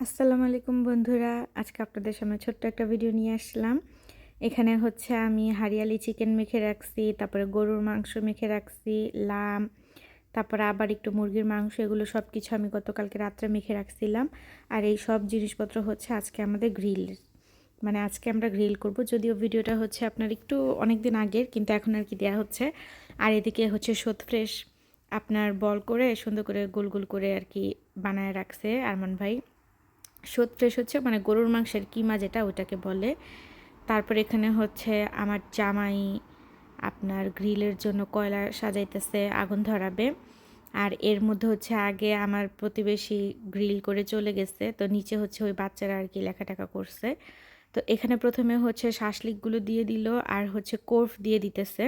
আসসালামু আলাইকুম বন্ধুরা। আজকে আপনাদের সামনে ছোট্ট একটা ভিডিও নিয়ে আসলাম। এখানে হচ্ছে আমি হারিয়ালি চিকেন মেখে রাখছি, তারপরে গরুর মাংস মেখে রাখছি, লাম, তারপরে আবার একটু মুরগির মাংস, এগুলো সব কিছু আমি গতকালকে রাত্রে মেখে রাখছিলাম। আর এই সব জিনিসপত্র হচ্ছে আজকে আমাদের গ্রিল মানে আজকে আমরা গ্রিল করব, যদিও ভিডিওটা হচ্ছে আপনার একটু অনেক দিন আগের, কিন্তু এখন আর কি দেওয়া হচ্ছে। আর এদিকে হচ্ছে সোদ ফ্রেশ আপনার বল করে সুন্দর করে গোল গোল করে আর কি বানায় রাখছে আরমান ভাই। সোদ ফ্রেশ হচ্ছে মানে গরুর মাংসের কিমা যেটা ওটাকে বলে। তারপর এখানে হচ্ছে আমার জামাই আপনার গ্রিলের জন্য কয়লা সাজাইতেছে, আগুন ধরাবে। আর এর মধ্যে হচ্ছে আগে আমার প্রতিবেশী গ্রিল করে চলে গেছে, তো নিচে হচ্ছে ওই বাচ্চারা আর কি লেখাটাকা করছে। তো এখানে প্রথমে হচ্ছে শাসলিকগুলো দিয়ে দিল আর হচ্ছে কোর্ফ দিয়ে দিতেছে।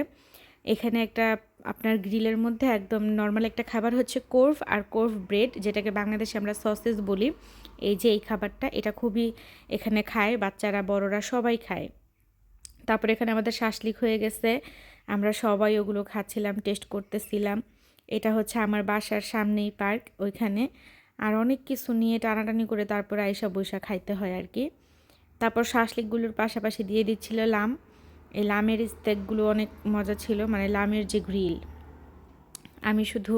এখানে একটা আপনার গ্রিলের মধ্যে একদম নর্মাল একটা খাবার হচ্ছে কোর্ফ আর কোর্ফ ব্রেড, যেটাকে বাংলাদেশে আমরা সসেস বলি। এই যে এই খাবারটা, এটা খুবই এখানে খায়, বাচ্চারা, বড়রা সবাই খায়। তারপরে এখানে আমাদের শাসলিক হয়ে গেছে। আমরা সবাই ওগুলো খাচ্ছিলাম, টেস্ট করতেছিলাম। এটা হচ্ছে আমার বাসার সামনেই পার্ক, ওইখানে। আর অনেক কিছু নিয়ে টানাটানি করে তারপরে আইসা বৈশা খাইতে হয় আর কি। তারপর শাসলিকগুলোর পাশাপাশি দিয়ে দিচ্ছিল লাম। এই লামের স্টেকগুলো অনেক মজা ছিল মানে লামের যে গ্রিল। আমি শুধু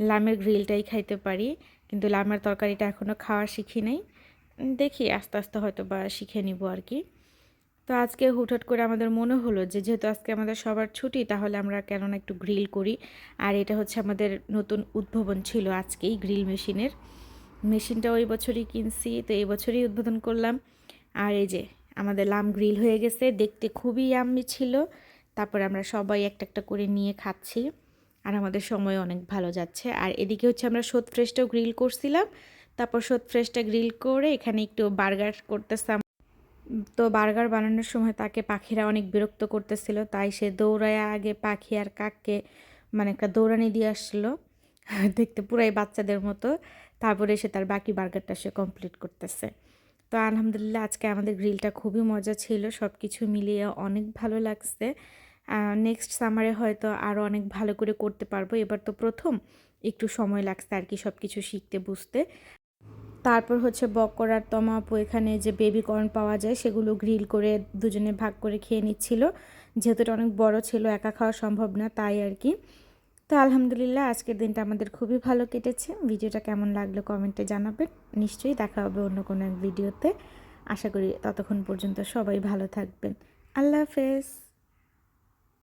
লামের গ্রিলটাই খাইতে পারি, কিন্তু লামের তরকারিটা এখনও খাওয়া শিখি নাই। দেখি, আস্তে আস্তে হয়তো বা শিখে নিব আর কি। তো আজকে হুটহাট করে আমাদের মনে হলো যে, যেহেতু আজকে আমাদের সবার ছুটি, তাহলে আমরা কেননা একটু গ্রিল করি। আর এটা হচ্ছে আমাদের নতুন উদ্ভাবন ছিল আজকেই গ্রিল মেশিনের। মেশিনটা ওই বছরই কিনছি, তো এই বছরই উদ্বোধন করলাম। আর এই যে আমাদের লাম গ্রিল হয়ে গেছে, দেখতে খুবই আম্মি ছিল। তারপরে আমরা সবাই একটা একটা করে নিয়ে খাচ্ছি। আর আমাদের সময় অনেক ভালো যাচ্ছে। আর এদিকে হচ্ছে আমরা সোদ ফ্রেশটাও গ্রিল করছিলাম। তারপর সোদ ফ্রেশটা গ্রিল করে এখানে একটু বার্গার করতেছিলাম। তো বার্গার বানানোর সময় তাকে পাখিরা অনেক বিরক্ত করতেছিল। তাই সে দৌড়ায় আগে পাখি আর কাককে মানে একটা দৌড়ানি দিয়ে আসছিল। দেখতে পুরাই বাচ্চাদের মতো। তারপরে সে তার বাকি বার্গারটা সে কমপ্লিট করতেছে। তো আলহামদুলিল্লাহ আজকে আমাদের গ্রিলটা খুবই মজা ছিল সব কিছু মিলিয়ে অনেক ভালো লাগছে। নেক্সট সামারে হয়তো আরও অনেক ভালো করে করতে পারব। এবার তো প্রথম, একটু সময় লাগছে আর কি সব কিছু শিখতে, বুঝতে। তারপর হচ্ছে বক্কর আর তমাপু এখানে যে বেবি কর্ন পাওয়া যায়, সেগুলো গ্রিল করে দুজনে ভাগ করে খেয়ে নিচ্ছিল। যেহেতু এটা অনেক বড় ছিল, একা খাওয়া সম্ভব না, তাই আর কি। তো আলহামদুলিল্লাহ, আজকের দিনটা আমাদের খুবই ভালো কেটেছে। ভিডিওটা কেমন লাগল কমেন্টে জানাবেন। নিশ্চয়ই দেখা হবে অন্য কোনো এক ভিডিওতে। আশা করি ততক্ষণ পর্যন্ত সবাই ভালো থাকবেন। আল্লাহ হাফেজ।